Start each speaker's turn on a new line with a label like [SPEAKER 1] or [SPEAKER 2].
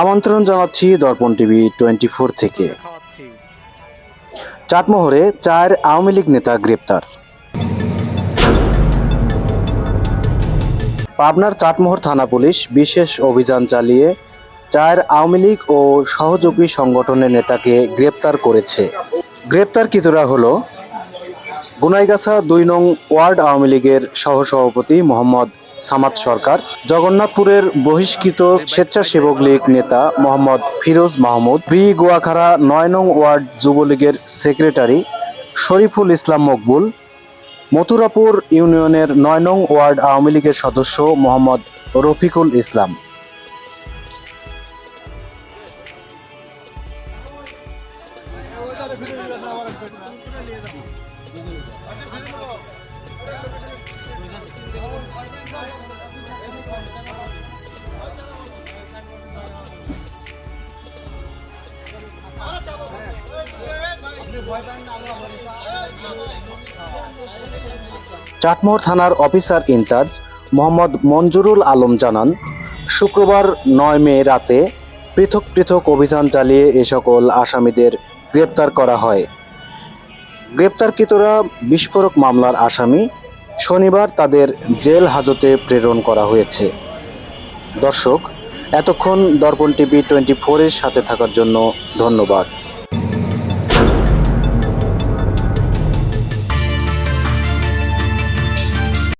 [SPEAKER 1] আমন্ত্রণ জানাচ্ছি দর্পণ TV twenty four থেকে। চাটমোহরে চার আওয়ামী লীগ নেতা গ্রেপ্তার। পাবনার চাটমোহর থানা পুলিশ বিশেষ অভিযান চালিয়ে চার আওয়ামী লীগ ও সহযোগী সংগঠনের নেতাকে গ্রেপ্তার করেছে। গ্রেপ্তারকৃতরা হলো গুনাইগাছা দুই নং ওয়ার্ড আওয়ামী লীগের সহসভাপতি মোহাম্মদ সামাদ সরকার, জগন্নাথপুরের বহিষ্কৃত স্বেচ্ছাসেবক লীগ নেতা মোহাম্মদ ফিরোজ মাহমুদ, প্রি গোয়াখাড়া নয় নং ওয়ার্ড যুবলীগের সেক্রেটারি শরীফুল ইসলাম মকবুল, মথুরাপুর ইউনিয়নের নয় নং ওয়ার্ড আওয়ামী লীগের সদস্য মোহাম্মদ রফিকুল ইসলাম। চাটমোহর থানার officer in charge Mohammad Manjurul Alam জানান, শুক্রবার নয় মে রাতে পৃথক পৃথক অভিযান চালিয়ে এ সকল আসামিদের গ্রেপ্তার করা হয়। গ্রেপ্তারকৃতরা বিস্ফোরক মামলার আসামি শনিবার তাদের জেল হাজতে প্রেরণ করা হয়েছে। দর্শক, এতক্ষণ দর্পণ টিভি টোয়েন্টি ফোরের সাথে থাকার জন্য ধন্যবাদ।